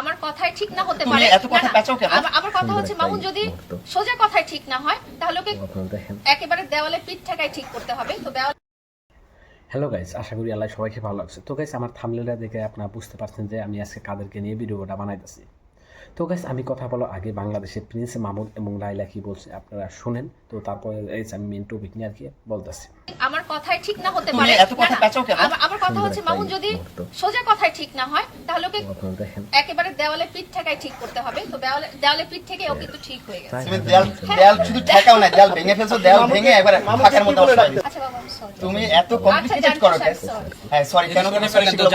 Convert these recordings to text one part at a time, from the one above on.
আমার কথাই ঠিক না হতে পারে। এত কথা না, না, পেঁচাও কেন? আমার- কথা হচ্ছে মামুন যদি সোজা কথাই ঠিক না হয় তাহলে ওকে একেবারে দেওয়ালে পিঠ ঠেকাই ঠিক করতে হবে। তো দেওয়ালে হ্যালো গাইস আশা করি আল্লাহ সবাইকে ভালো লাগছে। তো গাইস আমার থামলেটা দেখে আপনারা বুঝতে পারছেন যে আমি আজকে কাদেরকে নিয়ে ভিডিওটা বানাইতেছি। তো গাইস আমি কথা বলো আগে বাংলাদেশের প্রিন্স মামুন এবং লাইলা কি বলছে আপনারা শুনেন। তো তারপরে এই আমি মেন টপিক নিয়ে আর কি বলতেছি। আমার কথাই ঠিক না হতে পারে। এত কথা পেঁচাও কেন? আমার- কথা হচ্ছে মামুন যদি সোজা কথাই ঠিক না হয় তাহলে ওকে একেবারে দেওয়ালে পিঠ ঠেকাই ঠিক করতে হবে। তো দেওয়ালে দেওয়ালে পিঠ থেকে ও কিন্তু ঠিক হয়ে গেছে। তুমি দেয়াল দেয়াল শুধু ঠেকাও না দেয়াল ভেঙে ফেলছো দেয়াল ভেঙে একবার ফাঁকার মধ্যে বসাই আচ্ছা বাবা তুমি এত আচ্ছা, কমপ্লিকেটেড করো কেন? sorry। হ্যাঁ সরি কেন কেন সেগুলো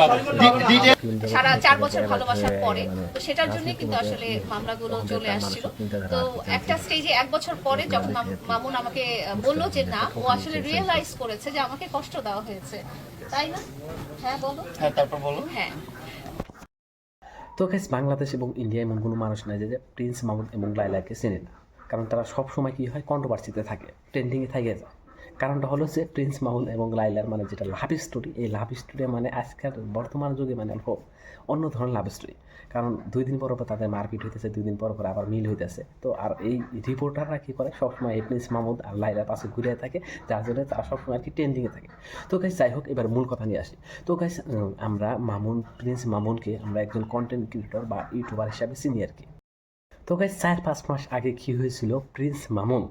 বলো। ডি- ডিটেল সারা চার বছর ভালোবাসার পরে তো সেটার জন্যই কিন্তু আসলে মামলাগুলো চলে আসছিল। তো একটা স্টেজে এক বছর পরে যখন মামুন আমাকে বলল যে না ও আসলে রিয়েলাইজ করেছে যে আমাকে কষ্ট দেওয়া হয়েছে। তাই না? হ্যাঁ বলো। হ্যাঁ তারপর বলো। হ্যাঁ। তো গাইস বাংলাদেশ এবং ইন্ডিয়া এমন কোনো মানুষ নাই যে যে প্রিন্স মামুন এবং লাইলাকে চেনে না। কারণ তারা সব সময় কী হয় কন্ট্রোভার্সিতে থাকে ট্রেন্ডিংয়ে থাকে। যায় কারণটা হলো যে প্রিন্স মামুন এবং লাইলার মানে যেটা লাভ স্টোরি এই লাভ স্টোরি মানে আজকাল বর্তমান যুগে মানে অল্প অন্য ধরনের লাভ স্টোরি কারণ দুই দিন পর পর তাদের মারপিট হইতেছে, দুই দিন পর পর আবার মিল হইতেছে। তো আর এই রিপোর্টাররা কী করে? সবসময় এই প্রিন্স মাহমুদ আর লাইলার পাশে ঘুরে থাকে, যার জন্য তারা সবসময় আর কি ট্রেন্ডিংয়ে থাকে। তো গাইস যাই হোক, এবার মূল কথা নিয়ে আসি। তো গাইস আমরা মামুন, প্রিন্স মামুনকে আমরা একজন কন্টেন্ট ক্রিয়েটর বা ইউটিউবার হিসাবে চিনি আর কি। তো গাইস চার পাঁচ মাস আগে কি হয়েছিল? প্রিন্স মামুন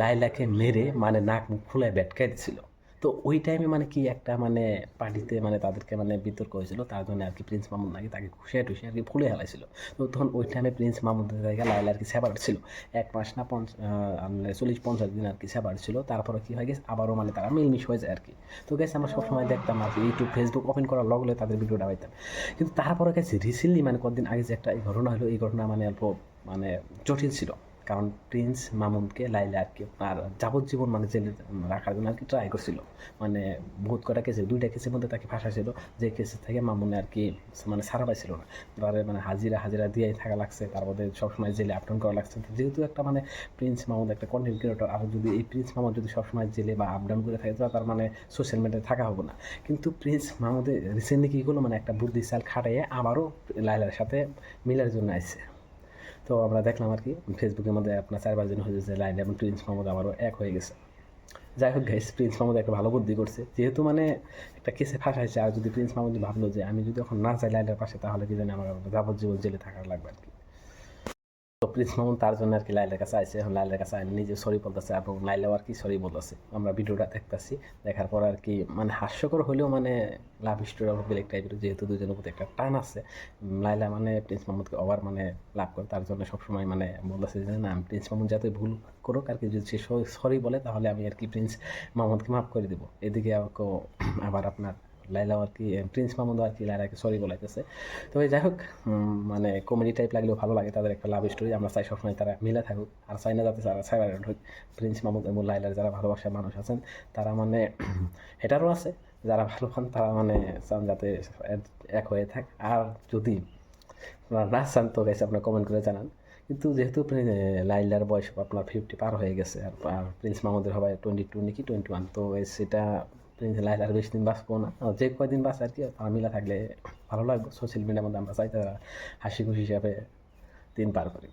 লাইলাকে মেরে মানে নাক মুখ ফুলায় ব্যাটকাই দিছিল তো ওই টাইমে মানে কি একটা মানে পার্টিতে মানে তাদেরকে মানে বিতর্ক হয়েছিল তার জন্য আর কি প্রিন্স মামুন নাকি তাকে খুশিয়ে টুসিয়ে আর কি ফুলে হেলাইছিল তো তখন ওই টাইমে প্রিন্স মামুনের জায়গায় লাইলা আর কি সেপারেট ছিল এক মাস না পঞ্চ আহ, মানে চল্লিশ পঞ্চাশ দিন আর কি সেপারেট ছিল তারপরে কি হয়ে গেছে? আবারও মানে তারা মিলমিশ হয়ে যায় আর কি। তো গেছে আমরা সবসময় দেখতাম আর কি ইউটিউব ফেসবুক ওপেন করার লগ হলে তাদের ভিডিওটা পাইতাম। কিন্তু তারপরে গেছে রিসেন্টলি মানে কদিন আগে যে একটা এই ঘটনা হলো এই ঘটনা মানে অল্প মানে জটিল ছিল। কারণ প্রিন্স মামুনকে লাইলা আর কি আর যাবজ্জীবন মানে জেলে রাখার জন্য আর কি ট্রাই করছিল। মানে বহুত কটা কেসে দুইটা কেসের মধ্যে তাকে ফাঁসা ছিল যে কেসের থেকে মামুনে আর কি মানে সারা পাইছিল না। তারে মানে হাজিরা হাজিরা দিয়েই থাকা লাগছে। তার মধ্যে সবসময় জেলে আপডাউন করা লাগছে। যেহেতু একটা মানে প্রিন্স মামুদ একটা কন্টেন্ট ক্রিয়েটর আর যদি এই প্রিন্স মামুদ যদি সবসময় জেলে বা আপডাউন করে থাকে, তো তার মানে সোশ্যাল মিডিয়ায় থাকা হবে না। কিন্তু প্রিন্স মামুদের রিসেন্টলি কী করল? মানে একটা বুদ্ধি চাল খাটাইয়ে আবারও লাইলার সাথে মিলার জন্য আসছে তো আমরা দেখলাম আর কি ফেসবুকের মধ্যে আপনার চার পাঁচজন হয়ে যে লাইন এবং প্রিন্স মোহাম্মদ আমারও এক হয়ে গেছে। যাই হোক গাইস প্রিন্স মাহমুদ একটা ভালো বুদ্ধি করছে। যেহেতু মানে একটা কেসে ফাঁসাইছে আর যদি প্রিন্স মাহমুদ ভাবলো যে আমি যদি এখন না চাই লাইনের পাশে, তাহলে কি জানি আমার যাবজ্জীবন জেলে থাকার লাগবে আর কি। তো প্রিন্স মামুন, তার জন্য আর কি লাইলের কাছে আসছে এখন লাইলের কাছে নিজে সরি বলতেছে এবং লাইলাও আর কি সরি বলতেছে। আমরা ভিডিওটা দেখতেছি, দেখার পর আর কি মানে হাস্যকর হলেও মানে লাভ স্টোরি অফ বেলেগ টাইপের যেহেতু দুজনের প্রতি একটা টান আছে লাইলা মানে প্রিন্স মাহমুদকে ওভার মানে লাভ করে, তার জন্য সবসময় মানে বলতেছে যে, না আমি প্রিন্স মাহমুদ যাতে ভুল করুক আর কি, যদি সে সরি বলে, তাহলে আমি আর কি প্রিন্স মাহমুদকে মাফ করে দেবো। এদিকে আবার আপনার লাইলাও আর কি প্রিন্স মাহমুদ আর কি লাইলাকে সরি বলাইতেছে। তো যাই হোক মানে কমেডি টাইপ লাগলেও ভালো লাগে, তাদের একটা লাভ স্টোরি আমরা চাই সবসময় তারা মিলে থাকুক, আর চাই না যাতে তারা সেপারেট হোক। প্রিন্স মাহমুদ এবং লাইলার যারা ভালোবাসার মানুষ আছেন, তারা মানে এটারও আছে, যারা ভালো পান, তারা মানে চান যাতে এক হয়ে থাক। আর যদি না চান, তো গেছে আপনার কমেন্ট করে জানান। কিন্তু যেহেতু লাইলার বয়স আপনার ফিফটি পার হয়ে গেছে, আর আর প্রিন্স মাহমুদের হবে টোয়েন্টি টু নাকি টোয়েন্টি ওয়ান তো সেটা প্রিন্স লাইলার বেশি দিন বাঁচবো না। যে কয়দিন বাঁচে আর কি তারা মিলা থাকলে ভালো লাগবে। সোশ্যাল মিডিয়ার মধ্যে আমরা চাই তারা হাসি খুশি হিসাবে দিন পার করি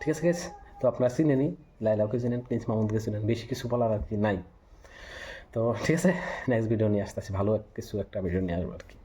ঠিক আছে গেছে তো আপনারা চিনেনি লাইলাওকে চিনেন, প্রিন্স মাহমুদকে চিনেন, বেশি কিছু বলার আর কি নাই। তো ঠিক আছে নেক্সট ভিডিও নিয়ে আসতেছি। ভালো কিছু একটা ভিডিও নিয়ে আসব আর কি।